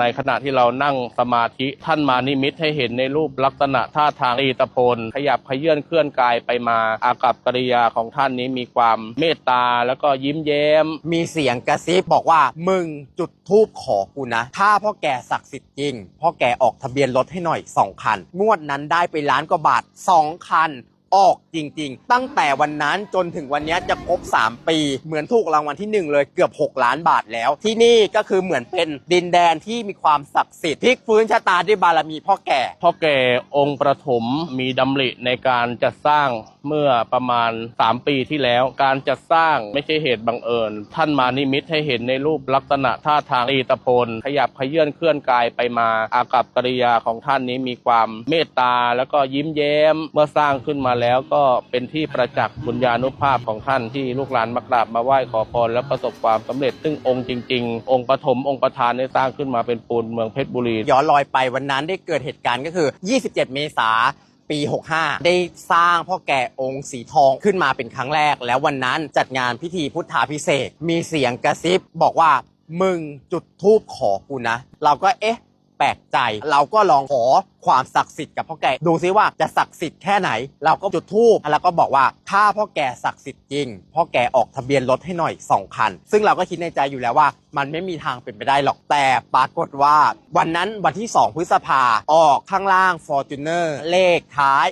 ในขณะที่เรานั่งสมาธิท่านมานิมิตให้เห็นในรูปลักษณะท่าทางตีตะพนขยับขยื่นเคลื่อนกายไปมาอากับกริยาของท่านนี้มีความเมตตาแล้วก็ยิ้มแย้ม มีเสียงกระซิบบอกว่ามึงจุดทูบขอกูนะ ถ้าพ่อแก่ศักดิ์สิทธิ์จริงพ่อแก่ออกทะเบียนรถให้หน่อย 2 คัน งวดนั้นได้ไปล้านกว่าบาท 2 คัน ออกจริงๆ ตั้งแต่วันนั้นจนถึงวันนี้จะครบ 3 ปี เหมือนถูกรางวัลที่ 1 เลยเกือบ 6 ล้านบาทแล้ว ที่นี่ก็คือเหมือนเป็นดินแดนที่มีความศักดิ์สิทธิ์พลิกฟื้นชะตาด้วยบารมีพ่อแก่ พ่อแก่องค์ประถมมีดำริในการจัดสร้าง เมื่อประมาณ 3 ปีที่แล้ว การจัดสร้างไม่ใช่เหตุบังเอิญ ท่านมานิมิตให้เห็นในรูปลักษณะท่าทางตีตโพนขยับขยื่นเคลื่อนกายไปมาอากับกริยาของท่านนี้มีความเมตตาแล้วก็ยิ้มแย้ม เมื่อสร้างขึ้นมาแล้วก็เป็นที่ประจักษ์บุญญาณุภาพของท่านที่ลูกหลานมากราบมาไหว้ขอพรและประสบความสำเร็จ ซึ่งองค์จริง ๆ องค์ปฐมองค์ประธานได้สร้างขึ้นมาเป็นปูนเมืองเพชรบุรี ย้อนรอยไปวันนั้นได้เกิดเหตุการณ์ก็คือ 27 เมษา ปี 65 ได้สร้างพ่อแก่องค์สีทองขึ้นมาเป็นครั้งแรก แล้ววันนั้นจัดงานพิธีพุทธาพิเศษมีเสียงกระซิบบอกว่ามึงจุดทูบขอกูนะ เราก็เอ๊ะ แปลกใจ เราก็ลองขอความศักดิ์สิทธิ์กับพ่อแก่ดูซิว่าจะศักดิ์สิทธิ์แค่ไหน เราก็จุดทูบแล้วก็บอกว่าถ้าพ่อแก่ศักดิ์สิทธิ์จริงพ่อแก่ออกทะเบียนรถให้หน่อยสองคันซึ่งเราก็คิดในใจอยู่แล้วว่า มันไม่มีทางเป็นไปได้หรอกแต่ปรากฏว่า วันนั้นวันที่ 2 พฤษภาออกข้างล่าง f o r t u n e r เลขท้าย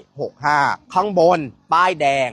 65 ข้างบน ป้ายแดง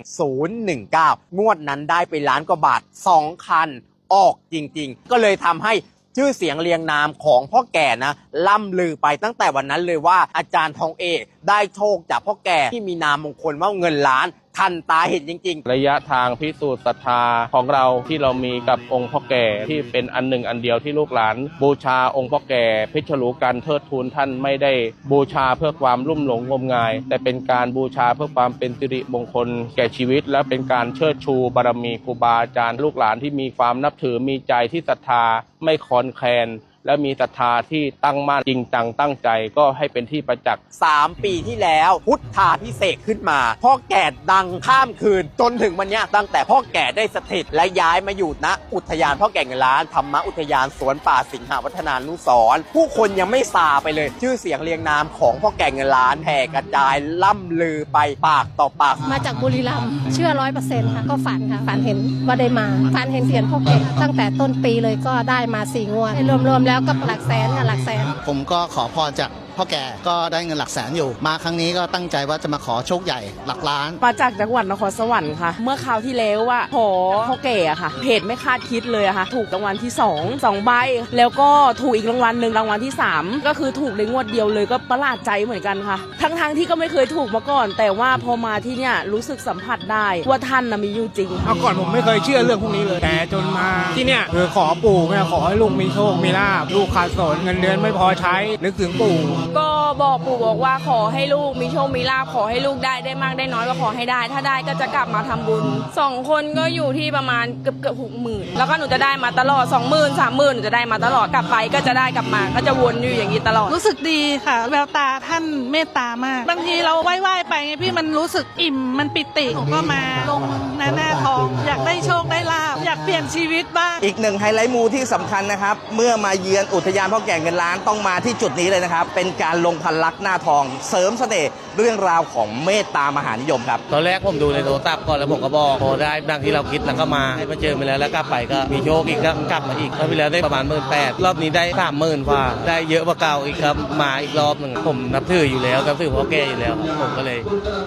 019 งวดนั้นได้ไปล้านกว่าบาท 2 คันออกจริง ๆ ก็เลยทำให้ ชื่อเสียงเรียงนามของพ่อแก่นะล่ำลือไปตั้งแต่วันนั้นเลยว่าอาจารย์ทองเอกได้โชคจากพ่อแก่ที่มีนามมงคลว่าเงินล้าน ทันตาเห็นจริง ๆ ระยะทางพิสูจน์ศรัทธาของเราที่เรามีกับองค์พ่อแก่ที่เป็นอันหนึ่งอันเดียวที่ลูกหลาน บูชาองค์พ่อแก่เพชรลูการเทิดทูนท่านไม่ได้บูชาเพื่อความรุ่มหลงงมงาย แต่เป็นการบูชาเพื่อความเป็นสิริมงคล แก่ชีวิต และเป็นการเชิดชูบารมีครูบาอาจารย์ลูกหลานที่มีความนับถือมีใจที่ศรัทธาไม่คอนแคลน และมีศรัทธาที่ตั้งมั่นจริงจังตั้งใจก็ให้เป็นที่ประจักษ์ 3 ปีที่แล้ว พุทธาพิเศษกขึ้นมา พ่อแก่ดังข้ามคืน จนถึงวันเนี้ยตั้งแต่พ่อแก่ได้สถิตและย้ายมาอยู่ณอุทยานพ่อแก่เงินล้านธรรมอุทยานสวนป่าสิงหวัฒนานุสรณ์ผู้คนยังไม่ซาไปเลย ชื่อเสียงเรียงนามของพ่อแก่เงินล้านแผ่กระจายล่ำลือไปปากต่อปาก มาจากบุรีรัมย์เชื่อร้อยเปอร์เซ็นต์ค่ะก็ฝันค่ะฝันเห็นว่าได้มาฝันเห็นเสียนพ่อเก่งตั้งแต่ต้นปีเลยก็ได้มาสี่งวดรวมๆแล้วแล้วก็หลักแสนค่ะหลักแสน ผมก็ขอพรจาก พ่อแก่ก็ได้เงินหลักแสนอยู่ มาครั้งนี้ก็ตั้งใจว่าจะมาขอโชคใหญ่หลักล้าน มาจากจังหวัดนครสวรรค์ค่ะ เมื่อคราวที่แล้วว่าขอพ่อแก่อะค่ะเพจไม่คาดคิดเลยอะค่ะ ถูกรางวัลที่2 2ใบ แล้วก็ถูกอีกรางวัลหนึ่งรางวัลที่ 3 ก็คือถูกในงวดเดียวเลยก็ประหลาดใจเหมือนกันค่ะ ทั้งๆที่ก็ไม่เคยถูกมาก่อน แต่ว่าพอมาที่เนี่ยรู้สึกสัมผัสได้ว่าท่านนะมีอยู่จริงเมื่อก่อนผมไม่เคยเชื่อเรื่องพวกนี้เลย แต่จนมาที่เนี่ยคือขอปู่แม่ขอให้ลูกมีโชคมีลาบลูกขาดสนเงินเดือนไม่พอใช้นึกถึงปู่ก็ บอกปู่บอกว่าขอให้ลูกมีโชคมีลาภขอให้ลูกได้ได้มากได้น้อยก็ขอให้ได้ ถ้าได้ก็จะกลับมาทำบุญสองคนก็อยู่ที่ประมาณเกือบเกือบหกหมื่นแล้วก็หนูจะได้มาตลอดสองหมื่นสามหมื่นหนูจะได้มาตลอดกลับไปก็จะได้กลับมาก็จะวนอยู่อย่างนี้ตลอด รู้สึกดีค่ะ แววตาท่านเมตตามาก บางทีเราไหว้ไปไงพี่มันรู้สึกอิ่มมันปิติผมก็มาลงหน้าหน้าทอง อยากได้โชคได้ลาบากเปลี่ยนชีวิตบ้าง อีกหนึ่งไฮไลท์มูที่สำคัญนะครับ เมื่อมาเยือนอุทยานพ่อแก่เงินล้านต้องมาที่จุดนี้เลยนะครับ เป็นการลงพันลักษณ์หน้าทอง เสริมเสน่ห์เรื่องราวของเมตตามหานิยมครับ ตอนแรกผมดูในโทรศัพท์ก่อนแล้วผมก็บอกพอได้ดังที่เราคิดแล้วก็มาให้มาเจอไปแล้วแล้วกลับไปก็มีโชคอีกก็กลับมาอีกรอบที่แล้วได้ประมาณหมื่นแปดรอบนี้ได้สามหมื่นกว่าได้เยอะกว่าเก่าอีกครับมาอีกรอบหนึ่งผมนับถืออยู่แล้วนับถือพ่อแก่อยู่แล้วครับผมก็เลย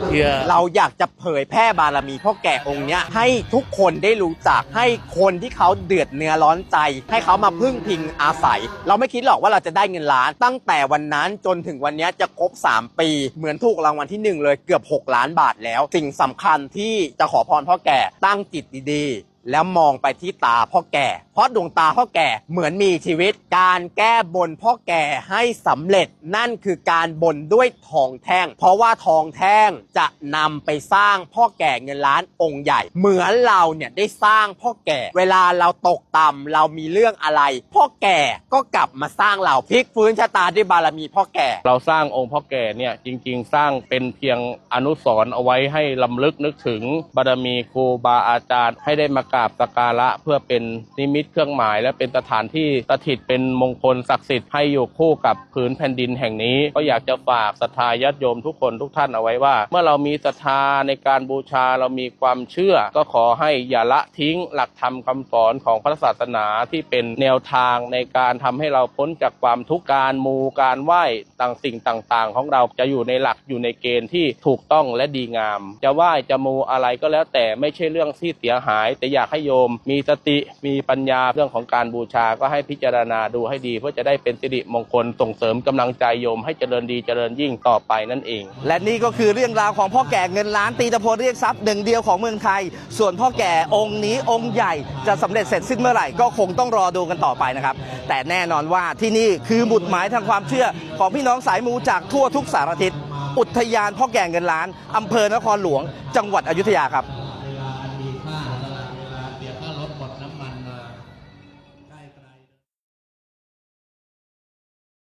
เชื่อเราอยากจะเผยแพร่บารมีพ่อแก่องค์เนี้ยให้ทุกคนได้รู้จักให้คนที่เขาเดือดเนื้อร้อนใจ ให้เขามาพึ่งพิงอาศัย เราไม่คิดหรอกว่าเราจะได้เงินล้าน ตั้งแต่วันนั้นจนถึงวันนี้จะครบ 3 ปี เหมือนถูกรางวัลที่ 1 เลยเกือบ 6 ล้านบาทแล้ว สิ่งสำคัญที่จะขอพรพ่อแก่ตั้งจิตดีๆ แล้วมองไปที่ตาพ่อแก่ เพราะดวงตาพ่อแก่เหมือนมีชีวิต การแก้บนพ่อแก่ให้สำเร็จ นั่นคือการบนด้วยทองแท่ง เพราะว่าทองแท่งจะนำไปสร้างพ่อแก่เงินล้านองค์ใหญ่ เหมือนเราเนี่ยได้สร้างพ่อแก่ เวลาเราตกต่ำเรามีเรื่องอะไร พ่อแก่ก็กลับมาสร้างเราพลิกฟื้นชะตาด้วยบารมีพ่อแก่ เราสร้างองค์พ่อแก่เนี่ยจริง ๆ สร้างเป็นเพียงอนุสรณ์เอาไว้ให้ลำลึกนึกถึงบารมีครูบาอาจารย์ให้ได้มากราบสักการะเพื่อเป็นนิมิตเครื่องหมายและเป็นสถานที่สถิตเป็นมงคลศักดิ์สิทธิ์ให้อยู่คู่กับผืนแผ่นดินแห่งนี้ ก็อยากจะฝากศรัทธาญาติโยมทุกคนทุกท่านเอาไว้ว่า เมื่อเรามีศรัทธาในการบูชาเรามีความเชื่อ ก็ขอให้อย่าละทิ้งหลักธรรมคำสอนของพระศาสนาที่เป็นแนวทางในการทำให้เราพ้นจากความทุกข์การมูการไหว้ต่างสิ่งต่างๆ ของเราจะอยู่ในหลักอยู่ในเกณฑ์ที่ถูกต้องและดีงาม จะไหว้จะมูอะไรก็แล้วแต่ไม่ใช่เรื่องที่เสียหายแต่อย่ากให้โยม มีสติมีปัญญาเรื่องของการบูชาก็ให้พิจารณาดูให้ดี เพื่อจะได้เป็นสิริมงคลส่งเสริมกำลังใจโยม ให้เจริญดีเจริญยิ่งต่อไปนั่นเอง และนี่ก็คือเรื่องราวของพ่อแก่เงินล้านตีตะโพเรียกทรัพย์หนึ่งเดียวของเมืองไทย ส่วนพ่อแก่องค์นี้องค์ใหญ่จะสำเร็จเสร็จสิ้นเมื่อไหร่ก็คงต้องรอดูกันต่อไปนะครับแต่แน่นอนว่าที่นี่คือหมุดหมายทางความเชื่อของพี่น้องสายมูจากทั่วทุกสารทิศอุทยานพ่อแก่เงินล้านอำเภอนครหลวง จังหวัดอยุธยาครับ